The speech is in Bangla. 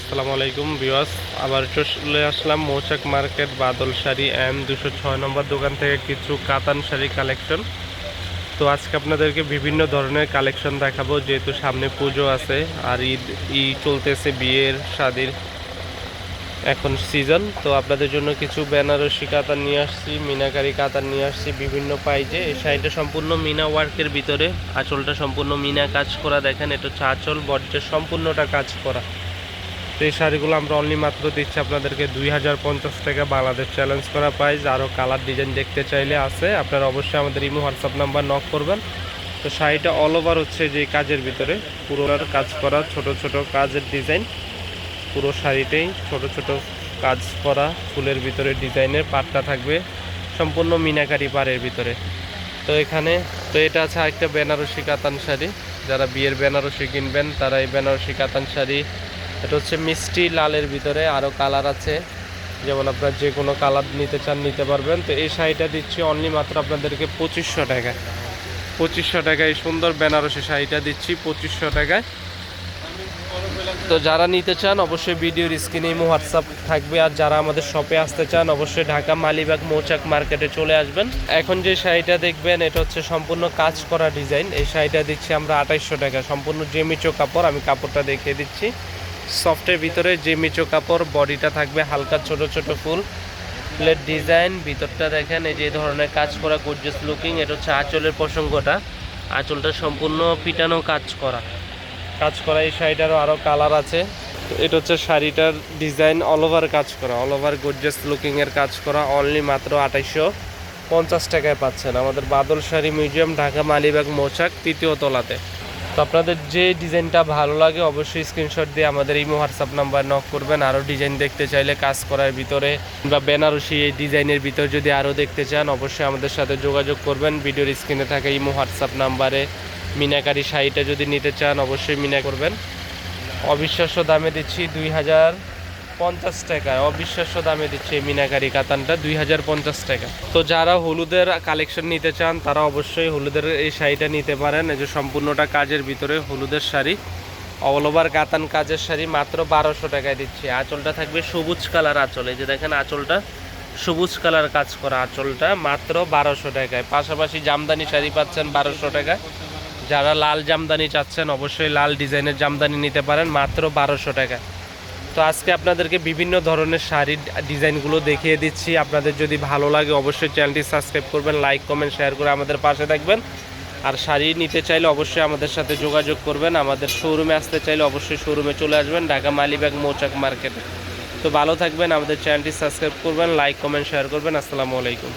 আসসালামু আলাইকুম বিওয়াস আবার চলে আসলাম মৌচাক মার্কেট বাদল শাড়ি এম দুশো ছয় নম্বর দোকান থেকে কিছু কাতান শাড়ি কালেকশন। তো আজকে আপনাদেরকে বিভিন্ন ধরনের কালেকশন দেখাবো, যেহেতু সামনে পুজো আছে আর ঈদ ঈদ চলতেছে বিয়ের, শাদির এখন সিজন তো আপনাদের জন্য কিছু বেনারসি কাতান নিয়ে আসছি, মিনাকারি কাতান নিয়ে আসছি বিভিন্ন পাইজে এই শাড়িটা সম্পূর্ণ মিনা ওয়ার্কের ভিতরে, আঁচলটা সম্পূর্ণ মিনা কাজ করা। দেখেন, এটা হচ্ছে আঁচল, বর্জ্যের সম্পূর্ণটা কাজ করা। তো এই শাড়িগুলো আমরা অনলি মাত্র দিচ্ছি আপনাদেরকে দুই হাজার পঞ্চাশ টাকা বাংলাদেশ চ্যালেঞ্জ করা প্রাইস আরও কালার ডিজাইন দেখতে চাইলে আছে। আপনারা অবশ্যই আমাদের ইমো হোয়াটসঅ্যাপ নাম্বার নক করবেন। তো শাড়িটা অল ওভার হচ্ছে যে কাজের ভিতরে। পুরোটার কাজ করা, ছোট ছোট কাজের ডিজাইন পুরো শাড়িতেই ছোট ছোট কাজ করা, ফুলের ভিতরে ডিজাইনের পাটটা থাকবে সম্পূর্ণ মিনাকারি পাড়ের ভিতরে। তো এখানে, তো এটা আছে একটা বেনারসি কাতান শাড়ি। যারা বিয়ের বেনারসি কিনবেন, তারা এই বেনারসি কাতান শাড়ি এটা হচ্ছে মিষ্টি লালের ভিতরে আরও কালার আছে। যেমন আপনার যে কোনো কালার নিতে চান, নিতে পারবেন। তো এই শাড়িটা দিচ্ছি অনলি মাত্র আপনাদেরকে পঁচিশশো টাকায়। পঁচিশশো টাকায়, এই সুন্দর বেনারসি শাড়িটা দিচ্ছি পঁচিশশো টাকায়। তো যারা নিতে চান, অবশ্যই ভিডিওর স্ক্রিনে ইমো হোয়াটসঅ্যাপ থাকবে। আর যারা আমাদের শপে আসতে চান, অবশ্যই ঢাকা মালিবাগ মৌচাক মার্কেটে চলে আসবেন। এখন যে শাড়িটা দেখবেন, এটা হচ্ছে সম্পূর্ণ কাজ করা ডিজাইন। এই শাড়িটা দিচ্ছি আমরা আঠাইশশো টাকা। সম্পূর্ণ জেমিচো কাপড়, আমি কাপড়টা দেখিয়ে দিচ্ছি। সফটের ভিতরে জেমিচো কাপড় বডিটা থাকবে, হালকা ছোট ছোট ফুল। ফুলের ডিজাইন ভিতরটা দেখেন, এই যে ধরনের কাজ করা গর্জিয়াস লুকিং এটা হচ্ছে আঁচলের প্রসঙ্গটা। আঁচলটা সম্পূর্ণ পিটানো কাজ করা। কাজ করা, এই শাড়িটারও আরও কালার আছে। এটা হচ্ছে শাড়িটার ডিজাইন অল ওভার কাজ করা অল ওভার গর্জিয়াস লুকিংয়ের কাজ করা অনলি মাত্র আঠাইশশো পঞ্চাশ টাকায় পাচ্ছেন। আমাদের বাদল শাড়ি মিউজিয়াম, ঢাকা মালিবাগ, মোচাক, তৃতীয় তলাতে। তো আপনাদের যে ডিজাইনটা ভালো লাগে অবশ্যই স্ক্রিনশট দিয়ে আমাদের এই হোয়াটসঅ্যাপ নাম্বার নক করবেন। আরও ডিজাইন দেখতে চাইলে কাজ করার ভিতরে বা বেনারসি এই ডিজাইনের ভিতরে যদি আরও দেখতে চান, অবশ্যই আমাদের সাথে যোগাযোগ করবেন। ভিডিওর স্ক্রিনে থাকে ইমো হোয়াটসঅ্যাপ নাম্বারে মিনাকারি শাড়িটা যদি নিতে চান, অবশ্যই মিনা করবেন। অবিশ্বাস্য দামে দিচ্ছি দুই হাজার পঞ্চাশ টাকায় অবিশ্বাস্য দামে দিচ্ছে এই মিনাকারি কাতানটা, দুই হাজার পঞ্চাশ টাকা। তো যারা হলুদের কালেকশন নিতে চান, তারা অবশ্যই হলুদের এই শাড়িটা নিতে পারেন। এই যে সম্পূর্ণটা কাজের ভিতরে হলুদের শাড়ি অল ওভার কাতান কাজের শাড়ি মাত্র বারোশো টাকায় দিচ্ছে। আঁচলটা থাকবে সবুজ কালার আঁচল। এই যে দেখেন আঁচলটা, সবুজ কালার কাজ করা আঁচলটা মাত্র বারোশো টাকায়। পাশাপাশি জামদানি শাড়ি পাচ্ছেন বারোশো টাকায়। যারা লাল জামদানি চাচ্ছেন, অবশ্যই লাল ডিজাইনের জামদানি নিতে পারেন, মাত্র বারোশো টাকা তো আজকে আপনাদেরকে বিভিন্ন ধরনের শাড়ির ডিজাইনগুলো দেখিয়ে দিচ্ছি। আপনাদের যদি ভালো লাগে অবশ্যই চ্যানেলটি সাবস্ক্রাইব করবেন, লাইক, কমেন্ট, শেয়ার করে আমাদের পাশে থাকবেন। আর শাড়ি নিতে চাইলে অবশ্যই আমাদের সাথে যোগাযোগ করবেন। আমাদের শোরুমে আসতে চাইলে অবশ্যই শোরুমে চলে আসবেন, ঢাকা মালিবাগ মৌচাক মার্কেটে। তো ভালো থাকবেন, আমাদের চ্যানেলটি সাবস্ক্রাইব করবেন, লাইক, কমেন্ট, শেয়ার করবেন। আসসালামু আলাইকুম।